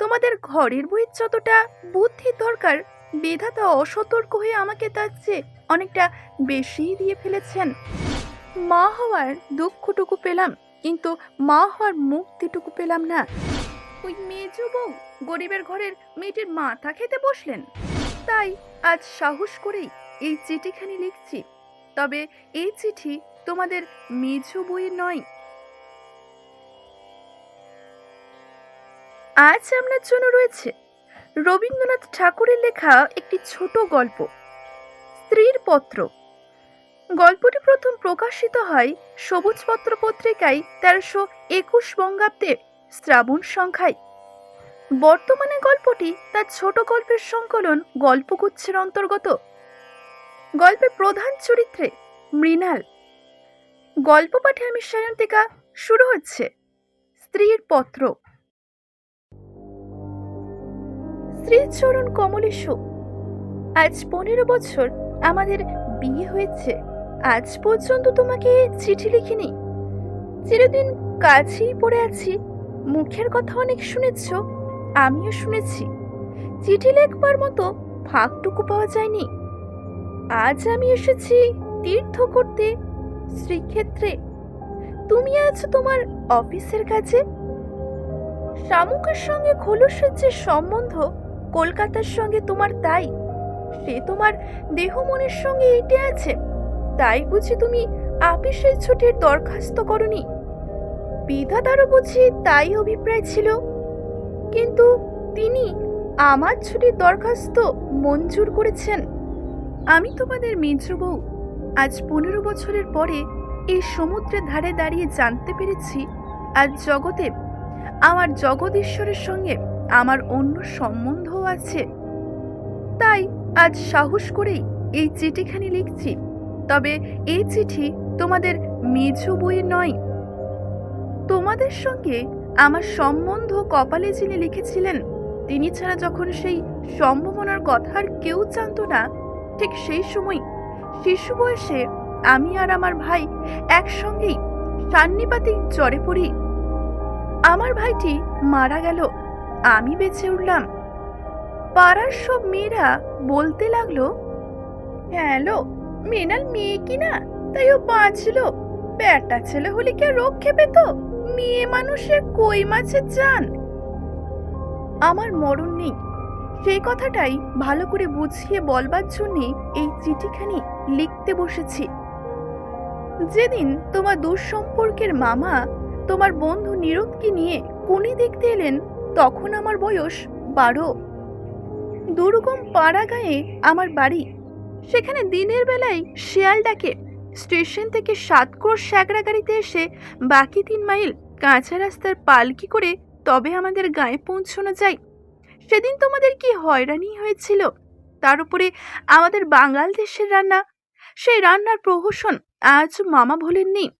তোমাদের ঘরের বইয়ের যতটা বুদ্ধির দরকার, বিধাতা অসতর্ক হয়ে আমাকে তার চেয়ে অনেকটা বেশিই দিয়ে ফেলেছেন। মা হওয়ার দুঃখটুকু পেলাম, কিন্তু মা হওয়ার মুক্তিটুকু পেলাম না। ওই মেজো বউ গরিবের ঘরের মেয়েটির মাথা খেতে বসলেন। তাই আজ সাহস করেই এই চিঠিখানি লিখছি। তবে এই চিঠি তোমাদের মেজো বইয়ের নয় আজ আপনার জন্য রয়েছে রবীন্দ্রনাথ ঠাকুরের লেখা একটি ছোট গল্প, স্ত্রীর পত্র। গল্পটি প্রথম প্রকাশিত হয় সবুজপত্র পত্রিকায় তেরোশো একুশ বঙ্গাব্দে শ্রাবণ সংখ্যায়। বর্তমানে গল্পটি তার ছোট গল্পের সংকলন গল্পগুচ্ছের অন্তর্গত। গল্পের প্রধান চরিত্রে মৃণাল। গল্প পাঠে আমি সায়ন্তিকা, শুরু হচ্ছে স্ত্রীর পত্র। শ্রীচরণ কমলেশু আজ পনেরো বছর আমাদের বিয়ে হয়েছে। আজ পর্যন্ত তোমাকে চিঠি লিখিনি। চিরদিন কাছেই পড়ে আছি। মুখের কথা অনেক শুনেছ, আমিও শুনেছি। চিঠি লেখবার মতো ফাঁকটুকু পাওয়া যায়নি। আজ আমি এসেছি তীর্থ করতে শ্রীক্ষেত্রে। তুমি আছো তোমার অফিসের কাছে শামুকের সঙ্গে খোলসের যে সম্বন্ধ কলকাতার সঙ্গে তোমার তাই। সে তোমার দেহ মনের সঙ্গে এটে আছে। তাই বুঝি তুমি আপিসের ছুটির দরখাস্ত করনি। বিধাতারও বুঝি তাই অভিপ্রায় ছিল। কিন্তু তিনি আমার ছুটির দরখাস্ত মঞ্জুর করেছেন। আমি তোমাদের মেজ বউ। আজ পনেরো বছরের পরে এই সমুদ্রের ধারে দাঁড়িয়ে জানতে পেরেছি, আজ জগতে আমার জগদীশ্বরের সঙ্গে আমার অন্য সম্বন্ধও আছে। তাই আজ সাহস করেই এই চিঠিখানি লিখছি। তবে এই চিঠি তোমাদের মেঝো বই নয়। তোমাদের সঙ্গে আমার সম্বন্ধ কপালে যিনি লিখেছিলেন, তিনি ছাড়া যখন সেই সম্ভাবনার কথা আর কেউ জানতো না, ঠিক সেই সময় শিশু বয়সে আমি আর আমার ভাই একসঙ্গেই সান্নিপাতিক জ্বরে পড়ি। আমার ভাইটি মারা গেল। আমি বেঁচে উঠলাম। পাড়ার সব মেয়েরা বলতে লাগল, হ্যালো, মেনাল মেয়ে কিনা তাই ও বাঁচলো। বেটা ছেলে হলে কি রক্ষে পেত মেয়ে মানুষের কই মাছের জান? আমার মরণ নেই। সেই কথাটাই ভালো করে বুঝিয়ে বলবার জন্যে এই চিঠিখানি লিখতে বসেছি। যেদিন তোমার দুঃসম্পর্কের মামা তোমার বন্ধু নীরবকে নিয়ে কোণে দেখতে এলেন তখন আমার বয়স বারো। দুর্গম পাড়া গায়ে আমার বাড়ি। সেখানে দিনের বেলায় শিয়াল ডাকে। স্টেশন থেকে সাত ক্রোশ স্যাকরা গাড়িতে এসে বাকি তিন মাইল কাঁচা রাস্তার পালকি করে তবে আমাদের গায়ে পৌঁছানো যায়। সেদিন তোমাদের কি হয়রানি হয়েছিল? তার উপরে আমাদের বাঙাল দেশের রান্না। সেই রান্নার প্রহসন আজ মামা ভোলেননি।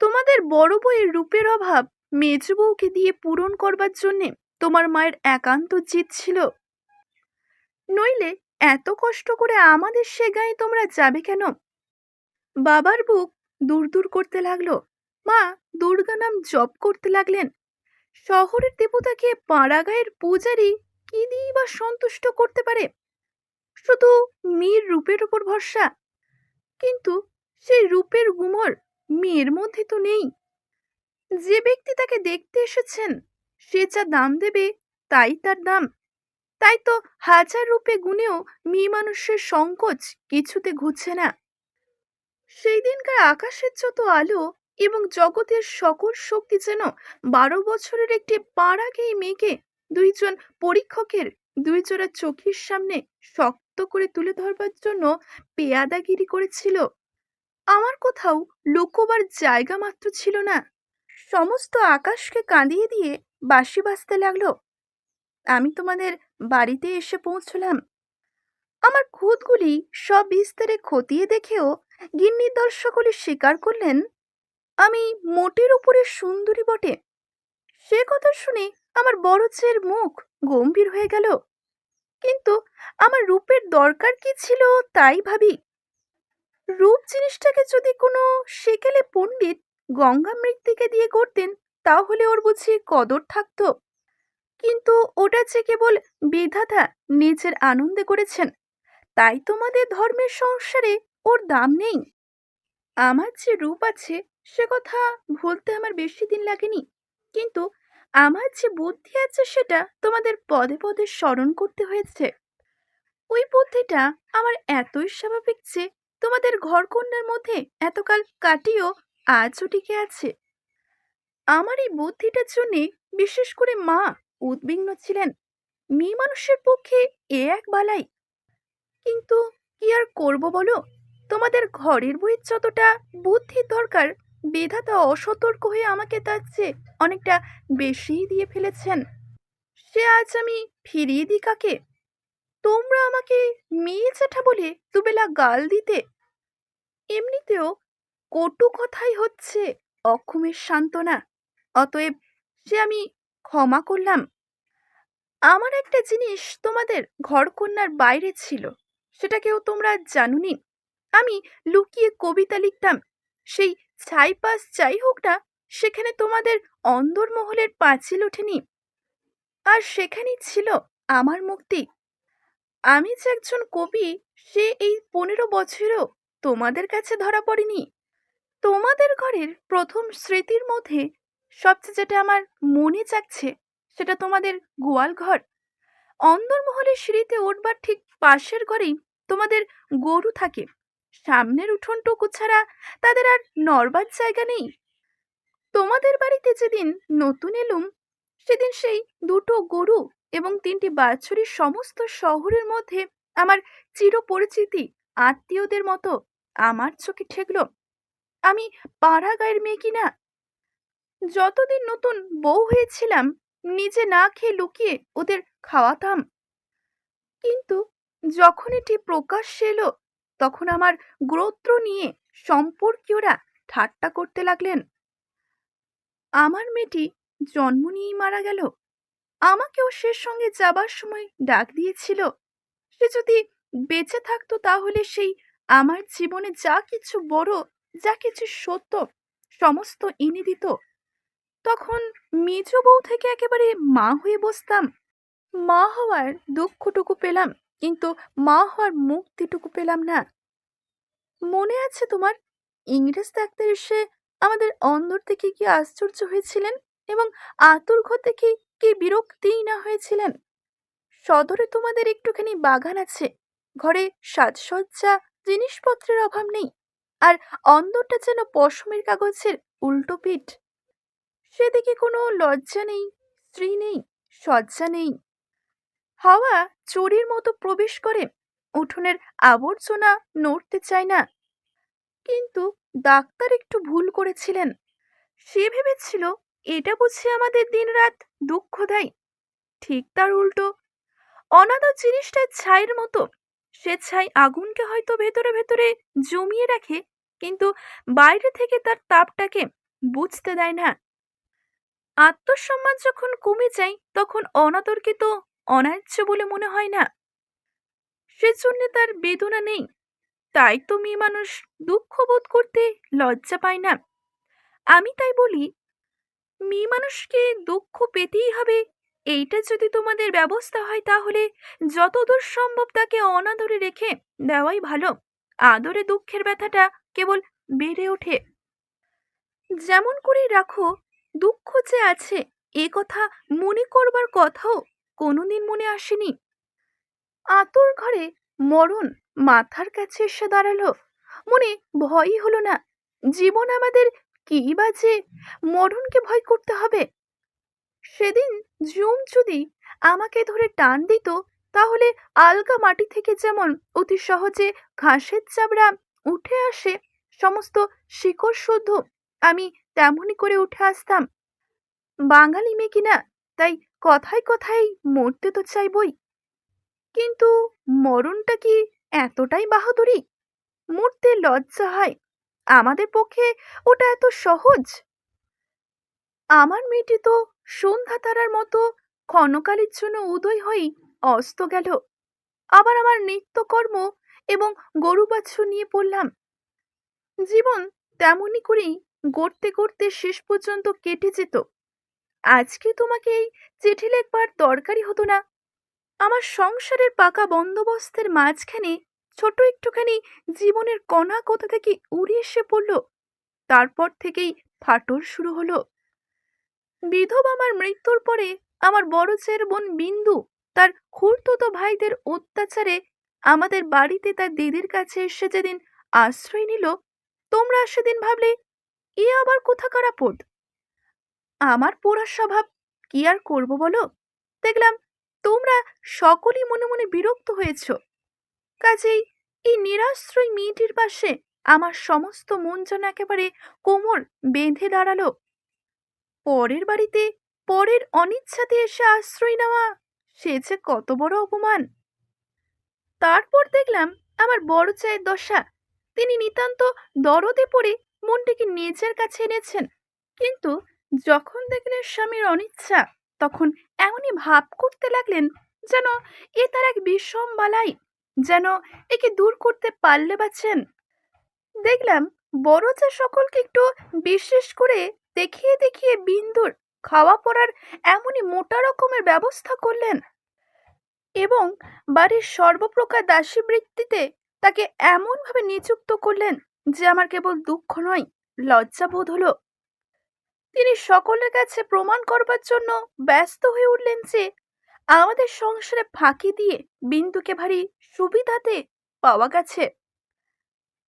তোমাদের বড় বউয়ের রূপের অভাব মেজ বউকে দিয়ে পূরণ করবার জন্যে তোমার মায়ের একান্ত জিত ছিল। নইলে এত কষ্ট করে আমাদের সে গায়ে তোমরা যাবে কেন? বাবার বুক দূর দূর করতে লাগল। মা দুর্গা নাম জপ করতে লাগলেন। শহরের দেবতাকে পাড়া গায়ের পূজারি কি দিয়ে বা সন্তুষ্ট করতে পারে? শুধু মেয়ের রূপের উপর ভরসা। কিন্তু সেই রূপের গুমর মেয়ের মধ্যে তো নেই। যে ব্যক্তি তাকে দেখতে এসেছেন, সে যা দাম দেবে তাই তার দাম। তাই তো হাজার রূপে গুণেও মেয়ে মানুষের সংকোচ কিছুতে ঘুরছে না। সেই দিনকার আকাশের যত আলো এবং জগতের সকল শক্তি যেন বারো বছরের একটি পাড়াকেই মেয়েকে দুইজন পরীক্ষকের দুই জোড়া চোখের সামনে শক্ত করে তুলে ধরবার জন্য পেয়াদাগিরি করেছিল। আমার কোথাও লুকোবার জায়গা মাত্র ছিল না। সমস্ত আকাশকে কাঁদিয়ে দিয়ে বাঁশি বাজতে লাগল। আমি তোমাদের বাড়িতে এসে পৌঁছলাম। আমার খুঁতগুলি সব বিস্তারে খতিয়ে দেখেও গিন্নির দল সকলে স্বীকার করলেন, আমি মোটের উপরে সুন্দরী বটে। সে কথা শুনে আমার বড় ছেলের মুখ গম্ভীর হয়ে গেল। কিন্তু আমার রূপের দরকার কি ছিল তাই ভাবি। রূপ জিনিসটাকে যদি কোনো সেকেলে পণ্ডিত গঙ্গা মৃত্তিকে দিয়ে করতেন তাহলে ওর বুঝি কদর থাকতো। কিন্তু ওটা যে কেবল বিধাতা নিজের আনন্দে করেছেন, তাই তোমাদের ধর্মের সংসারে ওর দাম নেই। আমার যে রূপ আছে, সে কথা ভুলতে আমার বেশি দিন লাগেনি। কিন্তু আমার যে বুদ্ধি আছে, সেটা তোমাদের পদে পদে স্মরণ করতে হয়েছে। ওই বুদ্ধিটা আমার এতই স্বাভাবিক যে তোমাদের ঘরকন্যার মধ্যে এতকাল কাটিয়েও আজও টিকে আছে? আমার এই বুদ্ধিটার জন্যে বিশেষ করে মা উদ্বিগ্ন ছিলেন। মেয়ে মানুষের পক্ষে এ এক বালাই। কিন্তু কি আর করব বলো? তোমাদের ঘরের বইয়ের যতটা বুদ্ধির দরকার, বিধাতা অসতর্ক হয়ে আমাকে তার চেয়ে অনেকটা বেশিই দিয়ে ফেলেছেন। সে আজ আমি ফিরিয়ে দিই কাকে? তোমরা আমাকে মেয়ে জ্যাঠা বলে দুবেলা গাল দিতে। এমনিতেও কটু কথাই হচ্ছে অক্ষমের সান্ত্বনা। অতএব সে আমি ক্ষমা করলাম। আমার একটা জিনিস তোমাদের ঘরকন্যার বাইরে ছিল, সেটা কেউ তোমরা জানুনি। আমি লুকিয়ে কবিতা লিখতাম, সেই ছাই পাস যাই হোক না, সেখানে তোমাদের অন্দরমহলের পাঁচিল ওঠেনি। আর সেখানেই ছিল আমার মুক্তি আমি যে একজন কবি, সে এই পনেরো বছরেও তোমাদের কাছে ধরা পড়েনি। তোমাদের ঘরের প্রথম স্মৃতির মধ্যে সবচেয়ে যেটা আমার মনে যাচ্ছে সেটা তোমাদের গোয়াল ঘর। অন্দরমহলের সিঁড়িতে উঠবার ঠিক পাশের ঘরেই তোমাদের গরু থাকে। সামনের উঠোনটুকু ছাড়া তাদের আর নরবার জায়গা নেই। তোমাদের বাড়িতে যেদিন নতুন এলুম, সেদিন সেই দুটো গরু এবং তিনটি বাছুরির সমস্ত শহরের মধ্যে আমার চিরপরিচিতি আত্মীয়দের মতো আমার চোখে ঠেকল। আমি পাড়া গায়ের মেয়ে কিনা? যতদিন নতুন বউ হয়েছিলাম, নিজে না খেয়ে লুকিয়ে ওদের খাওয়াতাম। কিন্তু যখন এটি প্রকাশ এলো, তখন আমার গোত্র নিয়ে সম্পর্কীয়রা ঠাট্টা করতে লাগলেন। আমার মেয়েটি জন্ম নিয়েই মারা গেল। আমাকেও সে সঙ্গে যাবার সময় ডাক দিয়েছিল। সে যদি বেঁচে থাকতো তাহলে সেই আমার জীবনে যা কিছু বড় যা কিছু সত্য, সমস্ত এনে দিত তখন মেজ বউ থেকে একেবারে মা হয়ে বসতাম। মা হওয়ার দুঃখটুকু পেলাম, কিন্তু মা হওয়ার মুক্তিটুকু পেলাম না। মনে আছে তোমার ইংরেজ ডাক্তার এসে আমাদের অন্দর থেকে কি আশ্চর্য হয়েছিলেন এবং আতুর ঘর থেকে কি বিরক্তিই না হয়েছিলেন? সদরে তোমাদের একটুখানি বাগান আছে, ঘরে সাজসজ্জা, জিনিসপত্রের অভাব নেই। আর অন্দরটা যেন পশমের কাগজের উল্টো পিঠ। সেদিকে কোনো লজ্জা নেই, স্ত্রী নেই সজ্জা নেই। হাওয়া চোরের মতো প্রবেশ করে, উঠোনের আবর্জনা নড়তে চায় না। কিন্তু ডাক্তার একটু ভুল করেছিলেন। সে ভেবেছিল, এটা বুঝি আমাদের দিনরাত দুঃখ দেয়। ঠিক তার উল্টো। অনাদর জিনিসটা ছাইয়ের মতো। সে ছাই আগুনকে হয়তো ভেতরে ভেতরে জমিয়ে রাখে বাইরে থেকে তার তাপটাকে বুঝতে দেয় না। আত্মসম্মান যখন কমে যায়, তখন অনাদরকে তো অনার্য বলে মনে হয় না। সেজন্য তার বেদনা নেই। তাই তো মেয়ে মানুষ দুঃখ বোধ করতে লজ্জা পায় না। আমি তাই বলি, মেয়ে মানুষকে দুঃখ পেতেই হবে। এইটা যদি তোমাদের ব্যবস্থা হয়, তাহলে যতদূর সম্ভব তাকে অনাদরে রেখে দেওয়াই ভালো। আদরে দুঃখের ব্যথাটা কেবল বেড়ে ওঠে। যেমন করে রাখো, দুঃখ যে আছে, এ কথা মনে করবার কথাও কোনোদিন মনে আসেনি। আতর ঘরে মরণ মাথার কাছে এসে দাঁড়াল। মনে ভয়ই হলো না, জীবন আমাদের কি বাজে মরণকে ভয় করতে হবে। সেদিন জুম যদি আমাকে ধরে টান দিত, তাহলে আলগা মাটি থেকে যেমন অতি সহজে ঘাসের চাবড়া উঠে আসে। সমস্ত শিকড় শুদ্ধ। আমি তেমনই করে উঠে আসতাম। বাঙালি মেয়ে কিনা তাই কথায় কথায় মরতে তো চাইবই কিন্তু মরণটা কি এতটাই বাহাদুরি? মরতে লজ্জা হয়। আমাদের পক্ষে ওটা এত সহজ। আমার মেয়েটি তো সন্ধ্যা তারার মতো ক্ষণকালের জন্য উদয় হয়েই অস্ত গেল। আবার আমার নিত্যকর্ম এবং গরু বাছুর নিয়ে পড়লাম। জীবন তেমনই করেই গড়তে গড়তে শেষ পর্যন্ত কেটে যেত। আজকে তোমাকে এই চিঠি লেখবার দরকারই হতো না। আমার সংসারের পাকা বন্দোবস্তের মাঝখানে ছোট একটুখানি জীবনের কণা কোথা থেকে উড়ে এসে পড়ল, তারপর থেকেই ফাটল শুরু হলো। বিধবা আমার মৃত্যুর পরে আমার বড় চের বোন বিন্দু, তার খুড়তুতো ভাইদের অত্যাচারে আমাদের বাড়িতে তার দিদির কাছে এসে যেদিন আশ্রয় নিল, তোমরা সেদিন ভাবলে, এ আবার কোথাকার আপদ? আমার পোড়া স্বভাব কি আর করব বলো? দেখলাম তোমরা সকলেই মনে মনে বিরক্ত হয়েছ। কাজেই এই নিরাশ্রয় মেয়েটির পাশে আমার সমস্ত মন যেন একেবারে কোমর বেঁধে দাঁড়াল। পরের বাড়িতে পরের অনিচ্ছাতে এসে আশ্রয় নেওয়া, সে যে কত বড় অপমান! তারপর দেখলাম আমার বড় চায়ের দশা। তিনি নিতান্ত দরদে পড়ে মনটিকে নিজের কাছে এনেছেন। কিন্তু যখন দেখলেন স্বামীর অনিচ্ছা, তখন এমনই ভাব করতে লাগলেন যেন এ তার এক বিষম বালাই, যেন একে দূর করতে পারলে বাঁচেন। দেখলাম বড় চা সকলকে একটু বিশেষ করে দেখিয়ে দেখিয়ে বিন্দুর খাওয়া পড়ার এমনই মোটা রকমের ব্যবস্থা করলেন। এবং বাড়ির সর্বপ্রকার দাসী বৃত্তিতে তাকে এমনভাবে নিযুক্ত করলেন যে আমার কেবল দুঃখ নয়, লজ্জা বোধ হলো। তিনি সকলের কাছে প্রমাণ করবার জন্য ব্যস্ত হয়ে উঠলেন যে আমাদের সংসারে ফাঁকি দিয়ে বিন্দুকে ভারী সুবিধাতে পাওয়া গেছে।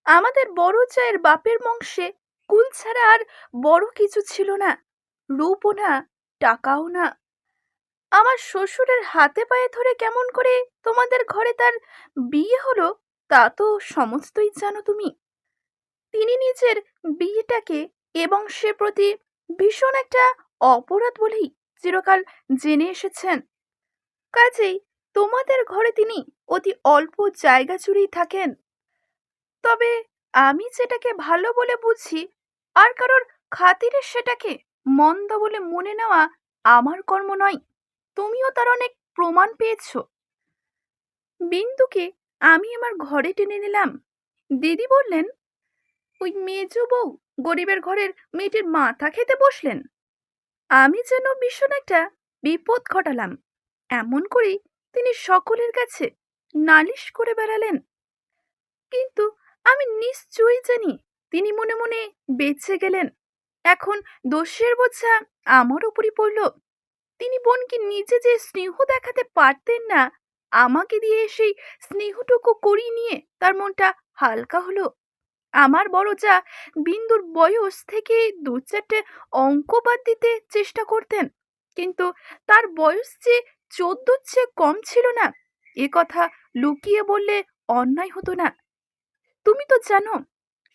আমাদের বড় চায়ের বাপের বংশে কুল ছাড়া আর বড় কিছু ছিল না। রূপও না, টাকাও না। আমার শ্বশুরের হাতে পায়ে ধরে কেমন করে তোমাদের ঘরে তার বিয়ে হলো, তা তো সমস্তই জানো তুমি। তিনি নিজের বিয়েটাকে এবং সে প্রতি ভীষণ একটা অপরাধ বলেই চিরকাল জেনে এসেছেন। কাজেই তোমাদের ঘরে তিনি অতি অল্প জায়গা জুড়েই থাকেন। তবে আমি যেটাকে ভালো বলে বুঝি, আর কারোর খাতিরে সেটাকে মন্দ বলে মনে নেওয়া আমার কর্ম নয়। তুমিও তার অনেক প্রমাণ পেয়েছ। বিন্দুকে আমি আমার ঘরে টেনে নিলাম। দিদি বললেন, ওই মেজ বউ গরিবের ঘরের মেয়েটির মাথা খেতে বসলেন। আমি যেন ভীষণ একটা বিপদ ঘটালাম। এমন করেই তিনি সকলের কাছে নালিশ করে বেড়ালেন। কিন্তু আমি নিশ্চয়ই জানি তিনি মনে মনে বেঁচে গেলেন। এখন দোষের বোঝা আমার উপরই পড়ল। তিনি বোনকে নিজে যে স্নেহ দেখাতে পারতেন না, আমাকে দিয়ে সেই স্নেহটুকু করিয়ে নিয়ে তার মনটা হালকা হলো। আমার বড় যা বিন্দুর বয়স থেকে দু চারটে অঙ্ক বাদ দিতে চেষ্টা করতেন, কিন্তু তার বয়স যে চোদ্দোর চেয়ে কম ছিল না, এ কথা লুকিয়ে বললে অন্যায় হতো না। তুমি তো জানো,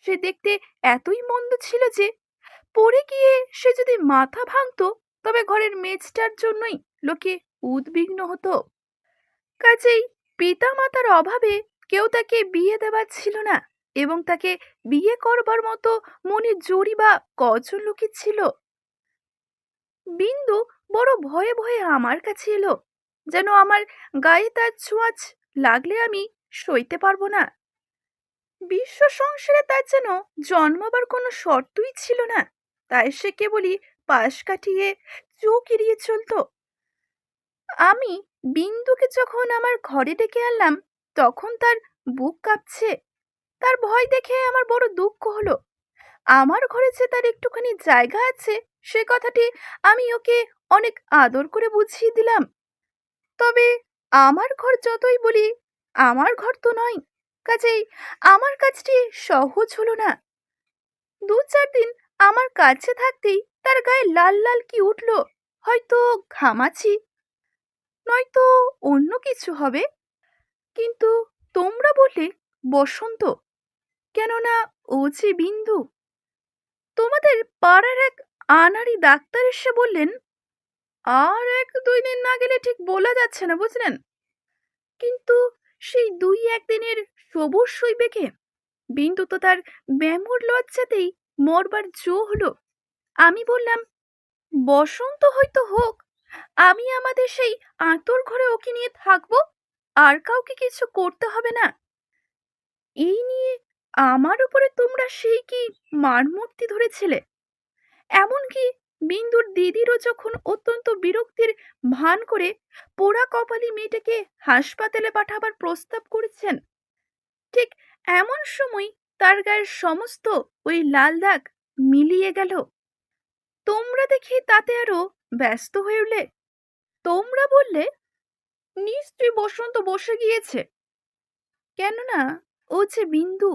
সে দেখতে এতই মন্দ ছিল যে, পড়ে গিয়ে সে যদি মাথা ভাঙতো তবে ঘরের মেজটার জন্যই লোকে উদ্বিগ্ন হতো। কাজেই পিতা মাতার অভাবে কেউ তাকে বিয়ে দেবার ছিল না এবং তাকে বিয়ে করবার মতো মনে জড়ি বা কজন লোকে ছিল। বিন্দু বড় ভয়ে ভয়ে আমার কাছে এলো, যেন আমার গায়ে তার ছোঁয়াচ লাগলে আমি সইতে পারব না। বিশ্ব সংসারে তার যেন জন্মাবার কোনো শর্তই ছিল না, তাই সে কেবলই পাশ কাটিয়ে চোখ এড়িয়ে চলতো। আমি বিন্দুকে যখন আমার ঘরে ডেকে আনলাম, তখন তার বুক কাঁপছে। তার ভয় দেখে আমার বড় দুঃখ হলো। আমার ঘরে যে তার একটুখানি জায়গা আছে, সে কথাটি আমি ওকে অনেক আদর করে বুঝিয়ে দিলাম। তবে আমার ঘর যতই বলি, আমার ঘর তো নয়, কাজেই আমার কাজটি সহজ হলো না। দু চার দিন আমার কাছে থাকতেই তার গায়ে লাল লাল কি উঠল? হয়তো ঘামাছি নয়তো অন্য কিছু হবে। কিন্তু তোমরা বললে বসন্ত। কেননা ও যে বিন্দু। তোমাদের পাড়ার এক আনারি ডাক্তার এসে বললেন, আর এক দুই দিন না গেলে ঠিক বলা যাচ্ছে না, বুঝলেন? কিন্তু সেই দুই একদিনের সবুজ সইবে কে বিন্দু তো তার ব্যামোর লজ্জাতেই মরবার জো হলো, আমি বললাম, বসন্ত হয়তো হোক, আমি আমাদের সেই আঁতর ঘরে ওকে নিয়ে থাকব, আর কাউকে কিছু করতে হবে না। এই নিয়ে আমার উপরে তোমরা সেই কি মারমূর্তি ধরেছিলে? এমনকি বিন্দুর দিদিরও যখন অত্যন্ত বিরক্তির ভান করে পোড়া কপালি মেয়েটাকে হাসপাতালে পাঠাবার প্রস্তাব করেছেন, ঠিক এমন সময় তার গায়ের সমস্ত ওই লাল দাগ মিলিয়ে গেল। তোমরা দেখি তাতে আরও ব্যস্ত হয়ে উঠলে? তোমরা বললে, নিশ্চয়ই বসন্ত বসে গিয়েছে। কেননা ও যে বিন্দু।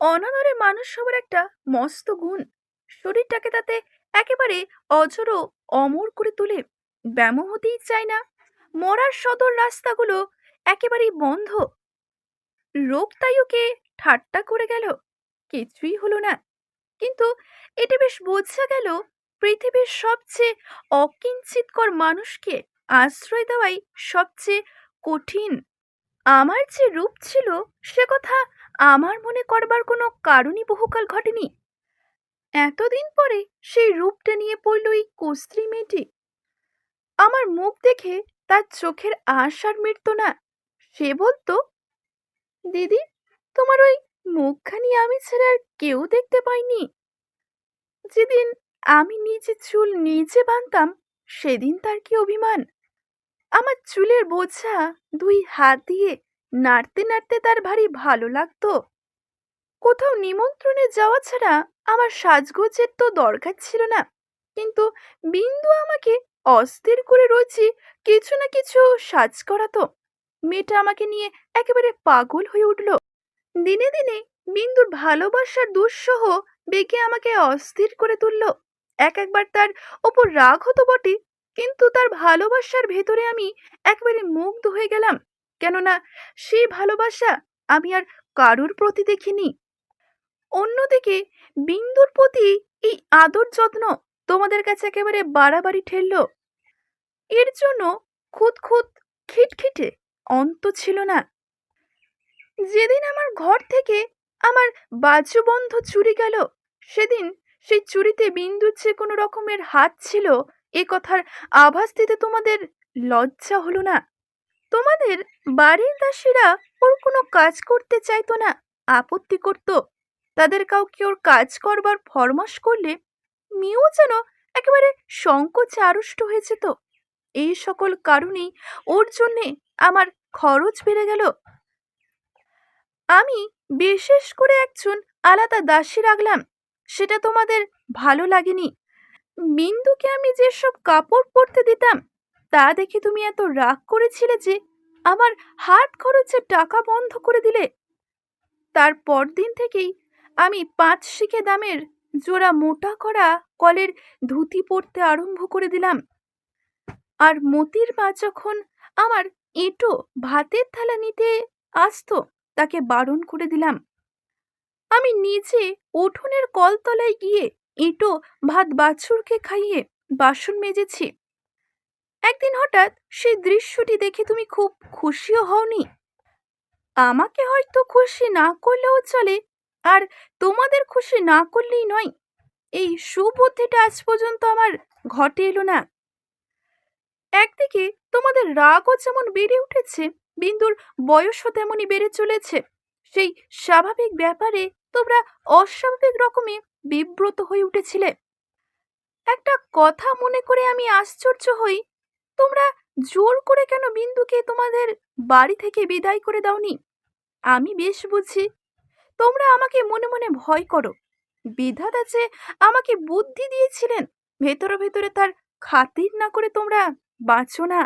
অনাদরে মানুষ সবার একটা মস্ত গুণ, শরীরটাকে তাতে একেবারে অজরো অমর করে তোলে ব্যাম হতেই চায় না। মরার সদর রাস্তাগুলো একেবারেই বন্ধ। রোগ তাই ওকে ঠাট্টা করে গেল? কিছুই হলো না। কিন্তু এটা বেশ বোঝা গেল পৃথিবীর সবচেয়ে অকিঞ্চিতকর মানুষকে আশ্রয় দেওয়াই সবচেয়ে কঠিন। আমার যে রূপ ছিল, সে কথা আমার মনে করবার কোনো কারণই বহুকাল ঘটেনি। এতদিন পরে সেই রূপটা নিয়ে পড়ল এই কুস্ত্রী মেয়েটি। আমার মুখ দেখে তার চোখের আশ আর মিটত না, সে বলতো, দিদি তোমার ওই মুখখানি আমি ছাড়া আর কেউ দেখতে পাইনি। যেদিন আমি নিজে চুল নিজে বানতাম, সেদিন তার কি অভিমান? আমার চুলের বোঝা দুই হাত দিয়ে নাড়তে নাড়তে তার ভারী ভালো লাগতো। কোথাও নিমন্ত্রণে যাওয়া ছাড়া আমার সাজগোজের তো দরকার ছিল না, কিন্তু বিন্দু আমাকে অস্থির করে রয়েছে, কিছু না কিছু সাজ করাতো। মেয়েটা আমাকে নিয়ে একেবারে পাগল হয়ে উঠল। দিনে দিনে বিন্দুর ভালোবাসার দুঃসহ বেগে আমাকে অস্থির করে তুলল। এক একবার তার ওপর রাগ হতো বটে, কিন্তু তার ভালোবাসার ভেতরে আমি একবারে মুগ্ধ হয়ে গেলাম, কেননা সেই ভালোবাসা আমি আর কারুর প্রতি দেখিনি। অন্যদিকে বিন্দুর প্রতি এই আদর যত্ন তোমাদের কাছে একেবারে বাড়াবাড়ি ঠেলল। এর জন্য খুদ খুদ খিটখিটে অন্ত ছিল না। যেদিন আমার ঘর থেকে আমার বাজুবন্ধ চুরি গেল, সেদিন সেই চুরিতে বিন্দুর যে কোনো রকমের হাত ছিল, এ কথার আভাস দিতে তোমাদের লজ্জা হলো না। তোমাদের বাড়ির দাসীরা ওর কোনো কাজ করতে চাইতো না, আপত্তি করত। তাদের কাউকে ওর কাজ করবার ফরমাস করলে মেয়েও যেন একেবারে সংকোচে আড়ষ্ট হয়ে যেত। এই সকল কারণেই ওর জন্যে আমার খরচ বেড়ে গেল। আমি বিশেষ করে একজন আলাদা দাসী রাখলাম, সেটা তোমাদের ভালো লাগেনি। বিন্দুকে আমি যেসব কাপড় পরতে দিতাম, তা দেখে তুমি এত রাগ করেছিলে যে আমার হাত খরচের টাকা বন্ধ করে দিলে। তার পরদিন থেকেই আমি পাঁচ শিখে দামের জোড়া মোটা করা কলের ধুতি পরতে আরম্ভ করে দিলাম। আর মতির মা যখন আমার এঁটো ভাতের থালা নিতে আসতো তাকে বারণ করে দিলাম। আমি নিজে উঠোনের কলতলায় গিয়ে এঁটো ভাত, বাছুরকে খাইয়ে বাসন মেজেছি। একদিন হঠাৎ সেই দৃশ্যটি দেখে তুমি খুব খুশিও হওনি। আমাকে হয়তো খুশি না করলেও চলে, আর তোমাদের খুশি না করলেই নয়। এই সুবুদ্ধিটা আজ পর্যন্ত আমার ঘটে এলো না। একদিকে তোমাদের রাগও যেমন বেড়ে উঠেছে বিন্দুর বয়সও তেমনই বেড়ে চলেছে। সেই স্বাভাবিক ব্যাপারে তোমরা অস্বাভাবিক রকমে বিব্রত হয়ে উঠেছিলে। একটা কথা মনে করে আমি আশ্চর্য হই। তোমরা জোর করে কেন বিন্দুকে তোমাদের বাড়ি থেকে বিদায় করে দাওনি? আমি বেশ বুঝি। তোমরা আমাকে মনে মনে ভয় করো। বিধাতা যে আমাকে বুদ্ধি দিয়েছিলেন, ভেতরে ভেতরে তার খাতির না করে তোমরা বাঁচো না।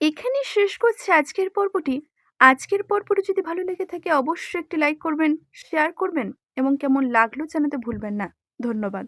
এখানেই শেষ করছে আজকের পর্বটি। আজকের পর্বটি যদি ভালো লেগে থাকে, অবশ্যই একটি লাইক করবেন শেয়ার করবেন এবং কেমন লাগল জানাতে ভুলবেন না। ধন্যবাদ।